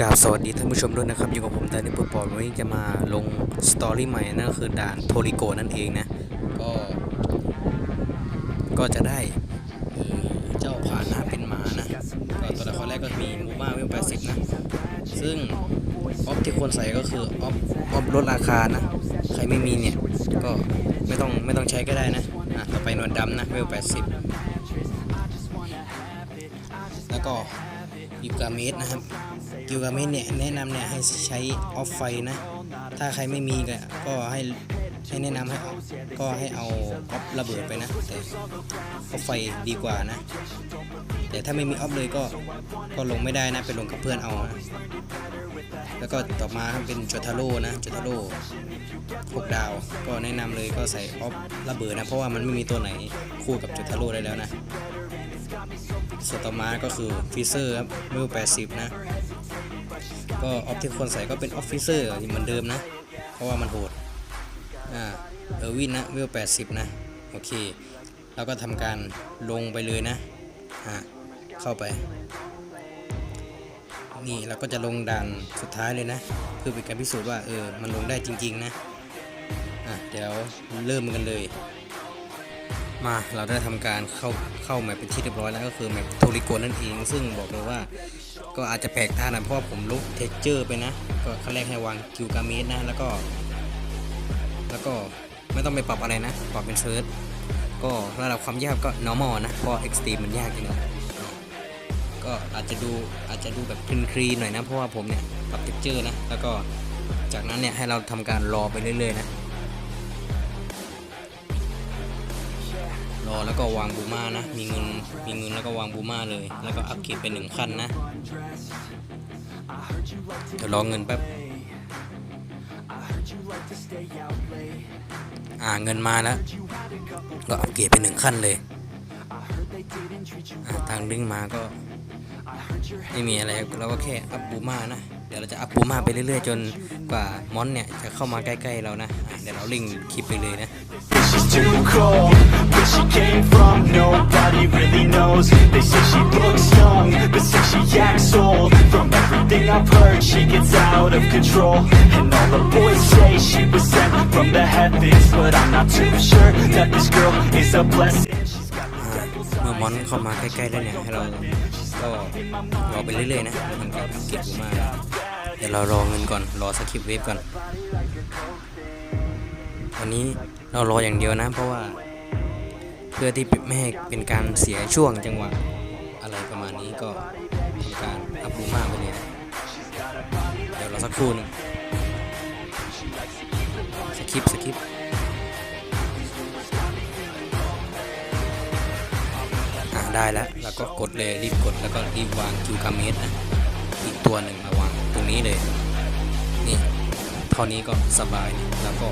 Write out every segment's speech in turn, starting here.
กราบสวัสดีท่านผู้ชมด้วยนะครับอยู่กับผมแต่ในปอดวันนี้จะมาลงสตอรี่ใหม่นั่นก็คือด่านโทริโกนั่นเองนะ ก็ ก็จะได้เจ้าผ่านะเป็นหมานะก็ตัวละครแรกก็มีมูมาเวล80นะ ซึ่งออฟที่ควรใส่ก็คือออฟออฟลดราคานะ ใครไม่มีเนี่ย ก็ไม่ต้องไม่ต้องใช้ก็ได้นะอะต่อไปนวดดำนะเวล80แล้วก็ กิวกาเมสนะครับ กิวกาเมสเนี่ยแนะนำเนี่ยให้ใช้ออฟไฟนะ ถ้าใครไม่มีก็กให้ให้แนะนำให้เอาก็ให้เอาออฟระเบิดไปนะ แต่ออฟไฟดีกว่านะ แต่ถ้าไม่มีออฟเลยก็ก็ลงไม่ได้นะไปลงกับเพื่อนเอานะแล้วก็ต่อมาเป็นโจทาโร่นะโจทาโร่หกดาว ก็แนะนำเลยก็ใส่ออฟระเบิดนะ เพราะว่ามันไม่มีตัวไหนคู่กับโจทาโร่ได้แล้วนะ ส่วนต่อมาก็คือฟิเซอร์ครับเวล80 นะ ก็ออฟที่ควรใส่ก็เป็นออฟฟิเซอร์เหมือนเดิมนะ เพราะว่ามันโหด อ่า เออร์วินนะเวล80 นะ โอเค แล้วก็ทำการลงไปเลยนะ อ่า เข้าไป นี่เราก็จะลงด่านสุดท้ายเลยนะ เพื่อเป็นการพิสูจน์ว่าเออ มันลงได้จริง ๆ นะ อะ เดี๋ยวเริ่มกันเลย มาเราได้ทำการเข้าเข้าแมปเป็นที่เรียบร้อยแล้วก็คือแมปโทริโกนั่นเอง ซึ่งบอกเลยว่าก็อาจจะแปลกตาหน่อยเพราะผมลบเท็กเจอร์ไปนะ ก็ขั้นแรกให้วางคิวกาเมสนะ แล้วก็ แล้วก็ไม่ต้องไปปรับอะไรนะ ปรับเป็นเซิร์ชก็ระดับความยากก็ normal นะเพราะ extreme มันยากจริงๆก็อาจจะดูอาจจะดูแบบคลีนๆหน่อยนะ เพราะว่าผมเนี่ยปรับเท็กเจอร์นะ แล้วก็จากนั้นเนี่ยให้เราทำการรอไปเรื่อยๆนะ รอแล้วก็วางบูมานะ มีเงิน มีเงินแล้วก็วางบูมาเลย แล้วก็อัพเกรดเป็นหนึ่งขั้นนะ เดี๋ยวรอเงินแป๊บ อ่าเงินมาแล้ว ก็อัพเกรดเป็นหนึ่งขั้นเลย ทางดึงมาก็ไม่มีอะไรเราก็แค่อัพบูมานะ เดี๋ยวเราจะอัพบูมาไปเรื่อยๆ จนกว่ามอนเนี่ยจะเข้ามาใกล้ๆเรานะ เดี๋ยวเราลิงก์คลิปไปเลยนะ She's too cold. Where she came from, nobody really knows. They say she looks young, but say she acts old. From everything I've heard, she gets out of control. And all the boys say she was sent from the heavens, but I'm not too sure that this girl is a blessing. เมื่อมอนเข้ามาใกล้ๆแล้วเนี่ยให้เราก็รอไปเรื่อยๆนะทำการเก็บมาเดี๋ยวเรารอเงินก่อนรอสคริปต์เวฟก่อนวันนี้เรารออย่างเดียวนะเพราะว่า พื่อที่ไม่ให้เป็นการเสียช่วงจังหวะอะไรประมาณนี้ก็ทำการอัพบูมาไปเลยเดี๋ยวเราสักครู่นึงสคริปสคริปได้แล้ว แล้วก็กดเลยรีบกดแล้วก็รีบวางคิวคาเมสนะอีกตัวหนึ่งมาวางตรงนี้เลย นี่เท่านี้ก็สบายแล้วก็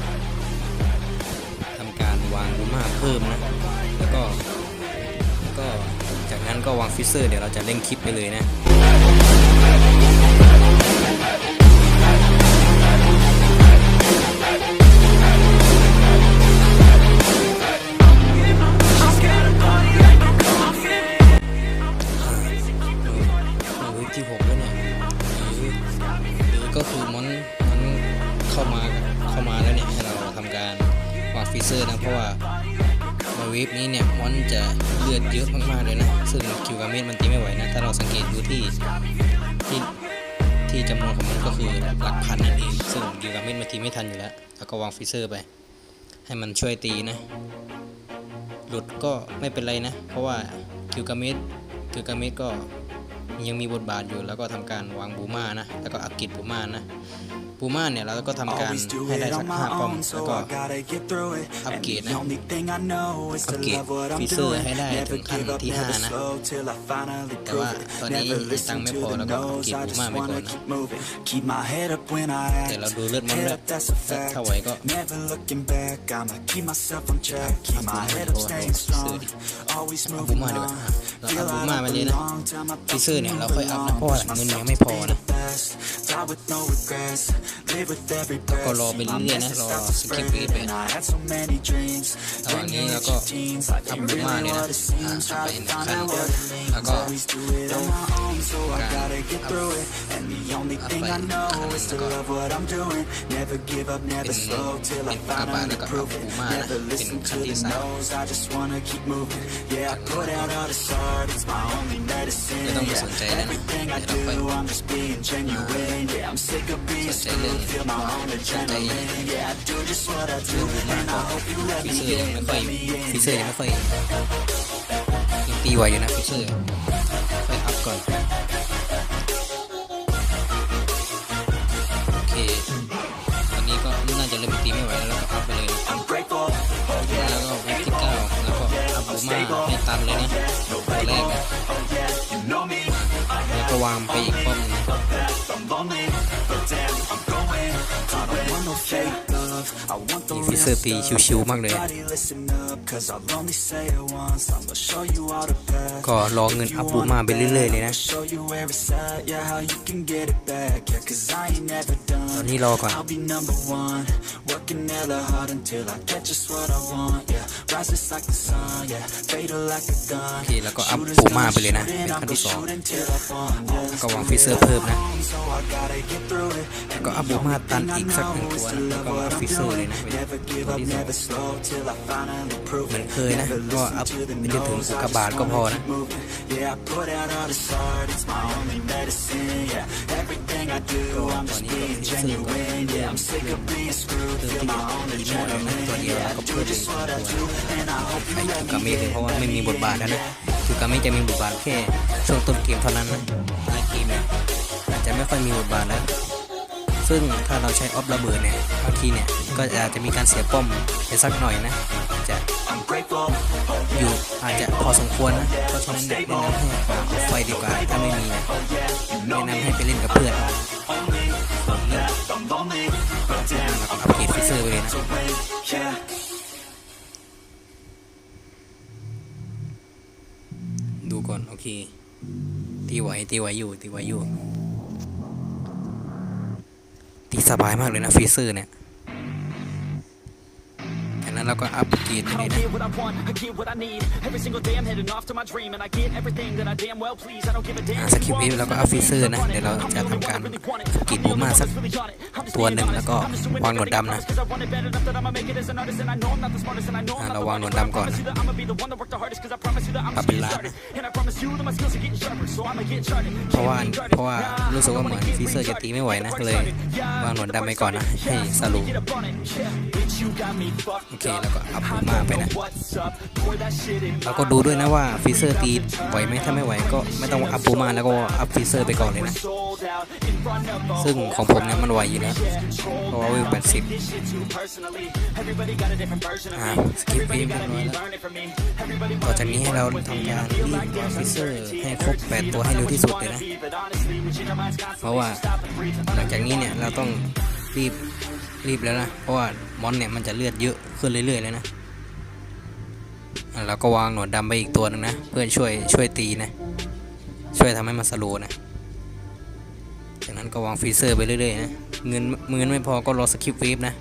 ทำการวางบูมาเพิ่มนะ แล้วก็แล้วก็จากนั้นก็วางฟิเซอร์เดี๋ยวเราจะเล่นคลิปไปเลยนะ วแล้วก็วางฟีเซอร์ไป ให้มันช่วยตีนะ หลุดก็ไม่เป็นไรนะ เพราะว่าคิวกาเมสคิวกาเมสก็ยังมีบทบาทอยู่แล้วก็ทำการวางบูมานะ แล้วก็อักกิดบูมานะ บูมาเนี่ยเราก็ทำการ Always do ให้ได้ it สั on กห้า my ป้อม own, แล้ว so ก็ I gotta get through it. And Upgrade the นะ only thing I know is to Upgrade love what I'm ฟีเซอร์ doing. ให้ได้ถึ Never งขั้น give up, ที่ห้า never นะ slow till I finally แต่ prove ว่า it. ตอนนี้ Never ตัง listen ค์ไม่ to พอ the แล้วก็อัพ no's. เกรด I บู just มาไปก่อน wanna นะ keep moving. Keep my head up when I แต่ act. เราดูเลือดมัน Head ด้วย up, that's a fact. ถ้าไหวก็ Never looking back. I'ma keep myself on track. Keep my head up, staying strong. Always บู moving มาดีกว่า on. เรา Feel อัพบู like มา I ไปเลยนะ belong. Time I ฟี thought เซอร์เนี่ย so เราค่อยอัพนะเพราะว่า long. เงิน Push ยังไม่พอ myself นะ to be the best, die with no regrets, live with every ก็ breath. รอไป See my เรื่อยๆนะ message รอ start to สกิป spread, วีไป and I had so many dreams. ระหว่าง Bring นี้ it แล้ว at ก็ your teens, life อัพ ain't บูมา really เนี่ยนะ what it อ่า seems. อัพ Try ไป to หนึ่ง find ขั้น out what it means. แล้วก็ Always do it on my own, so I gotta get through it. And the only thing I know is to love what I'm doing. Never give up, never เป็น slow till I เป็นกระบะ finally แล้วก็อัพ prove บู it. มานะ Never เป็น listen ขั้น to ที่ the สาม no's, I just wanna keep moving. Yeah, I put out all this art, it's my only medicine. ไม่ต้องไป Yeah, สนใจแล้วนะ everything I เดี๋ยวเรา do, ไป I'm just being genuine. Yeah, I'm sick of being สนใจเรื่อง screwed, feel my own สนใจ adrenaline. Yeah, I do just what I เรื่ do, องบูมา and ก็ I hope you let ฟิ me เซอร์ยัง in, ไม่ค่อย let me in. ฟิเซอร์ยังไม่ค่อยยังตีไหวอยู่นะฟิเซอร์ค่อยอัพก่อนโอเคตอนนี้ก็น่าจะเริ่มตีไม่ไหวแล้วแล้วก็อัพไปเลยนะ I'm grateful, oh แล้วก็เวฟที่เก้าแล้วก็อัพบูมาให้ตันเลยนะตัวแรกนะ yeah, you know me. แล้วก็วางไปอีกป้อมหนึง I'm but damn, I'm going. I don't นี่ฟิเซอร์ตีชิวๆมากเลย ก็รอเงินอัพบูมาไปเรื่อยๆเลยนะ ตอนนี้รอก่อน โอเค แล้วก็อัพปูมาไปเลยนะ เป็นขั้นที่สองก็วางฟิเซอร์เพิ่มนะ ก็อัพบูมาตันอีกสักหนึ่งตัวแล้วก็ฟิเซอร์เลยนะเป็น Never give ตัว up, ที่สอง never slow till I finally prove เหมือน it. เคยนะ Never ก็ listen อัพ to the ไปจนถึง no's, อุ I กกาบาต just ก็พอ wanna นะ keep moving. Yeah, I put out all this art, it's my only medicine. Yeah, everything I do, I'm just being genuine. Yeah, I'm sick of being screwed, feel my own adrenaline. Yeah, I do just what I do, and I hope you ไอ้ let คิว me กามิเลย in, เพราะว่า let ไม่ me มี in. บทบาทแล้วนะคิวกามิจะมีบทบาทแค่ช่วงต้นเกมเท่านั้นนะท้ายเกมเนี่ยอาจจะไม่ค่อยมีบทบาทแล้ว ซึ่งถ้าเราใช้ออฟระเบิดเนี่ยบางทีเนี่ยก็อาจจะมีการเสียป้อมไปสักหน่อยนะจะอยู่อาจจะพอสมควรนะเพราะฉะนั้นแนะนำให้หาออฟไฟดีกว่าถ้าไม่มีนะแนะนำให้ไปเล่นกับเพื่อน only, I'm lonely, but damn, แล้วก็อัปเกรดฟิเซอร์ไปเลยนะดูก่อนโอเคตีไหวตีไหวอยู่ตีไหวอยู่ ตีสบายมากเลยนะฟรีเซอร์เนี่ย จากนั้นเราก็อัปเกรดไป I เลย don't นะ get what I want, I get what I need. Every single day I'm heading off to my dream, and I get everything that I damn well please. I don't give a อ่า damn. สกิปนี้เราก็อัพฟีเซอร์นะ เดี๋ยวเราจะทำการกรดบูมาสักตัวหนึ่งแล้วก็วางหนวดดำนะเราวางหนวดดำก่อนปรับเป็นลาเพราะว่าเพราะว่ารู้สึกว่าเหมือนฟีเซอร์จะตีไม่ไหวนะเลยวางหนวดดำไปก่อนนะให้สรุปโอเคแล้วก็อัพบูมาไปนะเราก็ดูด้วยนะว่าฟีเซอร์ตีไหวไหมถ้าไม่ไหวก็ไม่ต้องอัพบูมาแล้วก็อัพฟีเซอร์ไปก่อนเลยนะ ซึ่งของผมเนี่ยมันไหวอยู่แล้วเพราะว่าวิวแปดสิบอ่าสกิปฟเรียบร้อยแล้วต่อจากนี้ให้เราทำการรีบฟีเซอร์ให้ครบ8ตัวให้เร็วที่สุดเลยนะ เพราะว่าหลังจากนี้เนี่ยเราต้องรีบ รีบแล้วนะ เพราะว่ามอนเนี่ยมันจะเลือดเยอะขึ้นเรื่อยๆเลยนะเราก็วางหนวดดำไปอีกตัวหนึงนะ เพื่อช่วยช่วยตีนะ ช่วยทำให้มันสโลนะ จากนั้นก็วางฟีเซอร์ไปเรื่อยๆนะ เงินเงินไม่พอก็รอสคริปต์เวฟนะ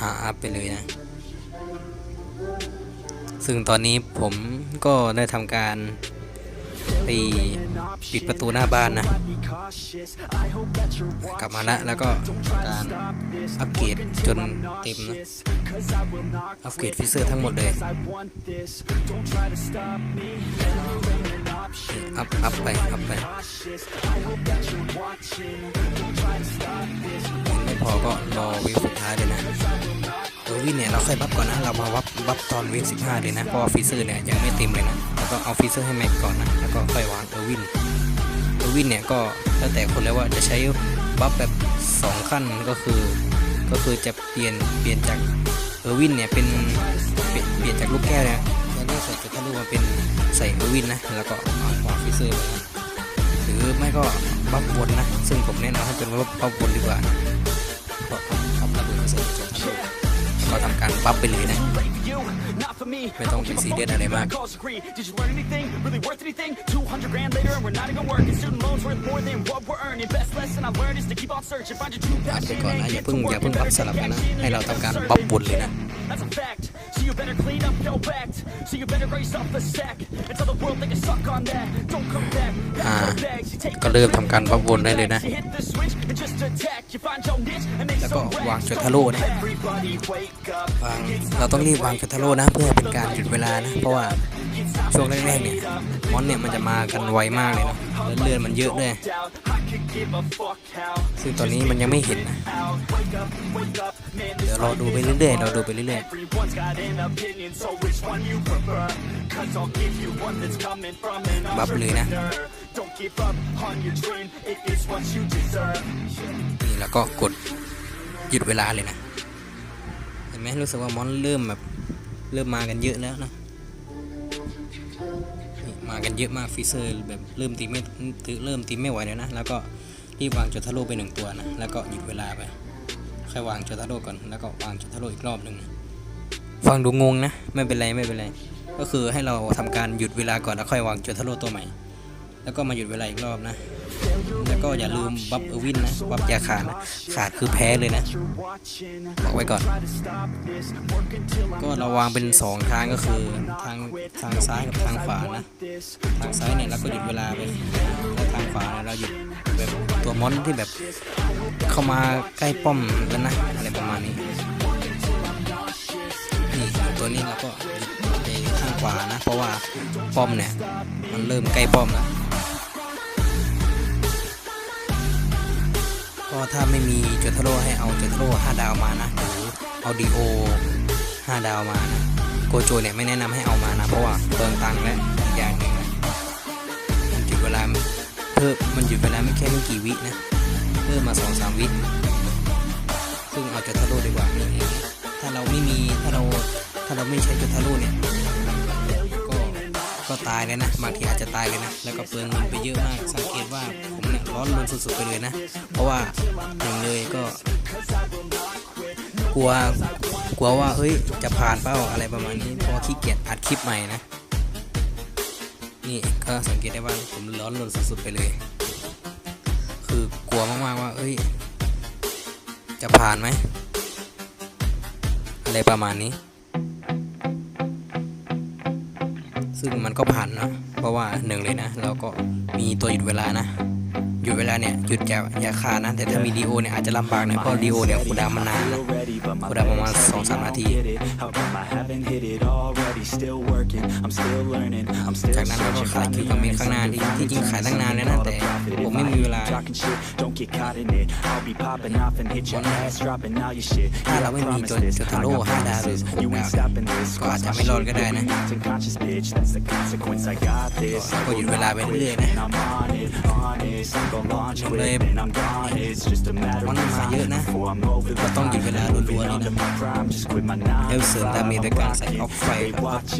อาอัพไปเลยนะ ซึ่งตอนนี้ผมก็ได้ทำการ ไปปิดประตูหน้าบ้านนะ กลับมาแล้วแล้วก็การอัปเกรดจนเต็มนะอัปเกรดฟิเซอร์ทั้งหมดเลยอัพอัพไปอัพไปไม่พอก็รอวิวสุดท้ายเลยนะเออวินเนี่ยเราค่อยบัฟก่อนนะ เรามาวับ บัฟตอนวิวสิบห้าเลยนะ เพราะว่าฟิเซอร์เนี่ยยังไม่เต็มเลยนะ แล้วก็เอาฟิเซอร์ให้แม็กก่อนนะ แล้วก็ค่อยวางเออร์วิน เออร์วินเนี่ยก็แล้วแต่คนเลยว่าจะใช้บัฟแบบสองขั้นก็คือ ก็คือจะเปลี่ยนเปลี่ยนจากเออร์วินเนี่ยเป็นเปลี่ยนเปลี่ยนจากลูกแก้วนะแล้วก็ใส่จุดทะลุมาเป็นใส่เออร์วินนะ แล้วก็เอาวางฟิเซอร์ไว้นะหรือไม่ก็บัฟบนนะ ซึ่งผมแนะนำให้เป็นบัฟบัฟบนดีกว่าเพราะาทำการปั๊บไปเลยนะไม่ต้องซีเรียสอะไรมาก อัดไปก่อนนะอย่าเพิ่งอย่าเพิ่งปั๊บสลับกันนะ ให้เราทำการปั๊บบุญเลยนะ clean up your act. So you better raise up the sack. And tell the world they can suck on that. Don't come back. Pack อ่า your bags. You take ก็เริ่มทำการบัฟบุญได้เลยนะ You hit the switch and just attack. You find your niche and make แล้วก็ some วาง racks. จุดทะลุนะ Everybody wake up. วางเราต้องรีบวางจุดทะลุนะเพื่อเป็นการหยุดเวลานะเพราะว่า ช่วงแรกๆเนี่ยมอนเนี่ยมันจะมากันไวมากเลยนะแล้วเลือดมันเยอะด้วยซึ่งตอนนี้มันยังไม่เห็นนะเดี๋ยวรอดูไปเรื่อยๆเราดูไปเรื่อยๆบัฟเลยนะนี่แล้วก็กดหยุดเวลาเลยนะเห็นไหมรู้สึกว่ามอนเริ่มแบบเริ่มมากันเยอะแล้วนะ มากันเยอะมากฟิเซอร์แบบเริ่มตีไม่เริ่มตีไม่ไหวแล้วนะ แล้วก็รีบวางจุดทะลุไปหนึ่งตัวนะ แล้วก็หยุดเวลาไปค่อยวางจุดทะลุก่อน แล้วก็วางจุดทะลุอีกรอบหนึ่งฟังดูงงนะ ไม่เป็นไรไม่เป็นไร ก็คือให้เราทำการหยุดเวลาก่อนแล้วค่อยวางจุดทะลุตัวใหม่ แล้วก็มาหยุดเวลาอีกรอบนะ แล้วก็อย่าลืมบัฟเออร์วินนะบัฟยาขาดนะขาดคือแพ้เลยนะ บอกไว้ก่อน ก็เราวางเป็น 2 ทางก็คือทางทางซ้ายกับทางขวานะ ทางซ้ายเนี่ยเราก็หยุดเวลาไปแล้วทางขวาเนี่ยเราหยุดแบบตัวมอนที่แบบเข้ามาใกล้ป้อมแล้วนะอะไรประมาณนี้นี่ตัวนี้เราก็หยุดไปข้างขวานะ เพราะว่าป้อมเนี่ยมันเริ่มใกล้ป้อมแล้ว ก็ถ้าไม่มีจุดทะโลให้เอาจุดทะโล5ดาวมานะหรือเอาดีโอ5ดาวมานะโกโจเนี่ยไม่แนะนำให้เอามานะ เพราะว่าเปลืองตังค์และอีกอย่างหนึ่งนะมันหยุดเวลาเพิ่มมันหยุดเวลาไม่แค่ไม่กี่วินะเพิ่มมา2อสามวิซึ่งเอาจุดทะโลดีกว่านี่ถ้าเราไม่มีถ้าเราถ้าเราไม่ใช้จุดทะโลเนี่ยก็ก็ตายเลยนะบางทีอาจจะตายเลยนะแล้วก็เปลืองเงินไปเยอะมากสังเกตว่า ร้อนรนสุดๆไปเลยนะ เพราะว่าหนึ่งเลยก็ กลัวกลัวว่าเฮ้ยจะผ่านเป้าอะไรประมาณนี้เพราะว่าขี้เกียจอัดคลิปใหม่นะนี่ก็สังเกตได้ว่าผมร้อนรนสุดๆไปเลย คือกลัวมากๆว่า เอ้ย จะผ่านไหมอะไรประมาณนี้ ซึ่งมันก็ผ่านนะเพราะว่าหนึ่งเลยนะ เราก็มีตัวหยุดเวลานะ หยุดเวลาเนี่ยหยุดอย่าอย่าขาดนะ แต่ถ้ามีดีโอเนี่ยอาจจะลำบากหนะเพราะดีโอเนี่ยคูดามันนานนะ Ready, but my คูลดาวน์ประมาณ legs สองสามนาที get it. How come I haven't hit it already? Still working, I'm still learning, I'm still จากนั้นเราก็ searching ขาย for คิว me กับเม earning ข้างหน้าที่ something ที่จริงขายตั้งนานแล้วนะ all แต่ the profit. ผม If ไม่ I มีเวลา ain't talking shit, don't get caught in it. I'll be popping off and hit your ass, dropping all your shit. ถ้า Yeah, เรา I ไม่มี promise ตัว this. จุด I ทะลุ got ห้าดาวหรือ promises. หก You ดา ain't ว stopping this. ก็อาจ Cross จะ my ไม่รอด shit, ก็ได้ baby, นะ mountain conscious, bitch. That's the consequence. I got this. I ก็หยุด will เวลา not ไป quit, เรื่อยๆนะ and I'm on it, honest. I'm gon' launch เลย quick, and I'm gone. It's just a matter มั of นมาเยอะ time นะ before I'm over the เราต้องหยุดเวลารัวๆเลยนะ my prime. Just quit my nine แล้ว to เสริม five. ดาเมจโดยการใส่ออฟไฟ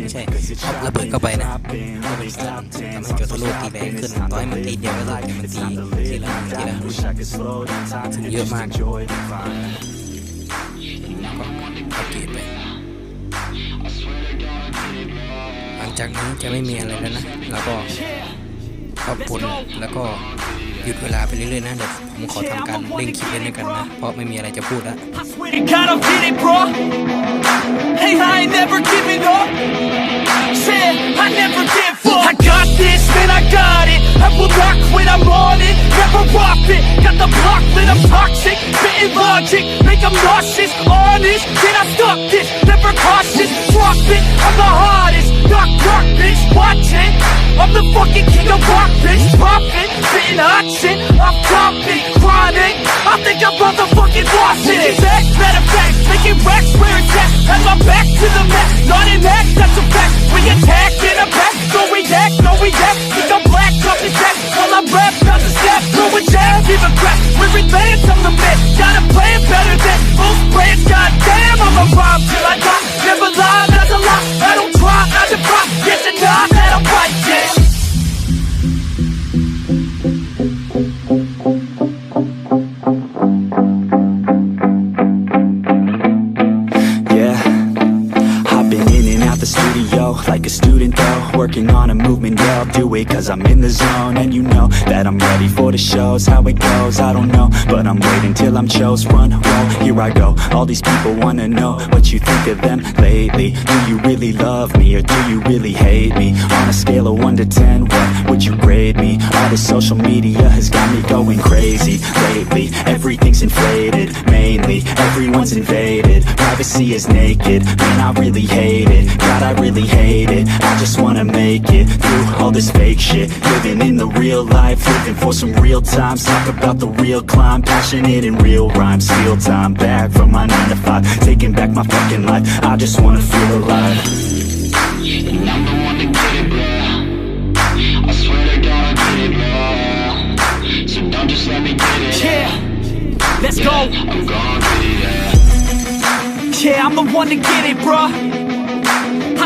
ไม่ใช่ออฟระเบิดเข้าไปนะเพื่อเป็นการทำให้จุดทะลุตีแรงขึ้นต่อให้มันตีเดียวก็เถอะแต่มันตีทีละทีละ Wish I could slow down time and เยอะมากก็อัปเกรดไปหลังจากนี้จะไม่มีอะไรแล้วนะ แล้วก็ขอบคุณแล้วก็ หยุดเวลาไปเรื่อยๆนะ เดี๋ยวผมขอทำการเร่งคลิปเล่นด้วยกันนะ เพราะไม่มีอะไรจะพูดแล้ว I swear to God, I'm getting bro. Hey, I ain't never giving up. Said I never give up. I got this, man, I got it. I will not quit, I'm on it. Never off it. Got the block lit, I'm toxic. Spitting logic, make them nauseous. Honest, can I stop this? Never cautious, drop it. I'm the hardest. Knock, knock, bitch, watching. I'm the fucking king of rock, bitch. Popping, spitting hot shit. I'm topic, chronic. I think I'm motherfucking lost it. Back, matter of fact, making racks where it's The like a student though Working on a movement, yeah, I'll do it Cause I'm in the zone. And you know that I'm ready for the shows How it goes, I don't know. But I'm waiting till I'm chose Front roll, here I go. All these people wanna know What you think of them lately. Do you really love me Or do you really hate me? On a scale of 1 to 10 What would you grade me? All this social media has got me going crazy Lately, everything's inflated Mainly, everyone's invaded. Privacy is naked Man, I really hate it God, I really hate it I just wanna make it Through all this fake shit Living in the real life Living for some real times Talk about the real climb Passionate in real rhymes Steal time back from my 9 to 5 Taking back my fucking life I just wanna feel alive And I'm the one to get it, bro. I swear to God, I get it, bro. So don't just let me get it. Yeah, let's go. I'm gon' get it, yeah. Yeah, I'm the one to get it, bruh. I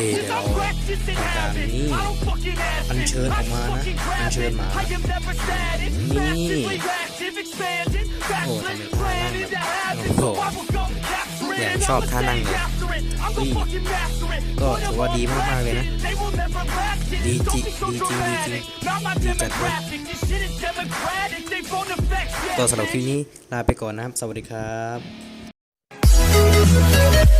เดี๋ยวราการนี่อัญเชิญออกมานะอัญเชิญมานี่โอ้ทำไมท่านั่งแบบโอ้โหแหมชอบท่านั่งเลยนี่ก็ถือว่าดีมากๆเลยนะ ดีจริงดีจริงดีจริงดีจัดเลยก็สำหรับคลิปนี้ลาไปก่อนนะครับ สวัสดีครับ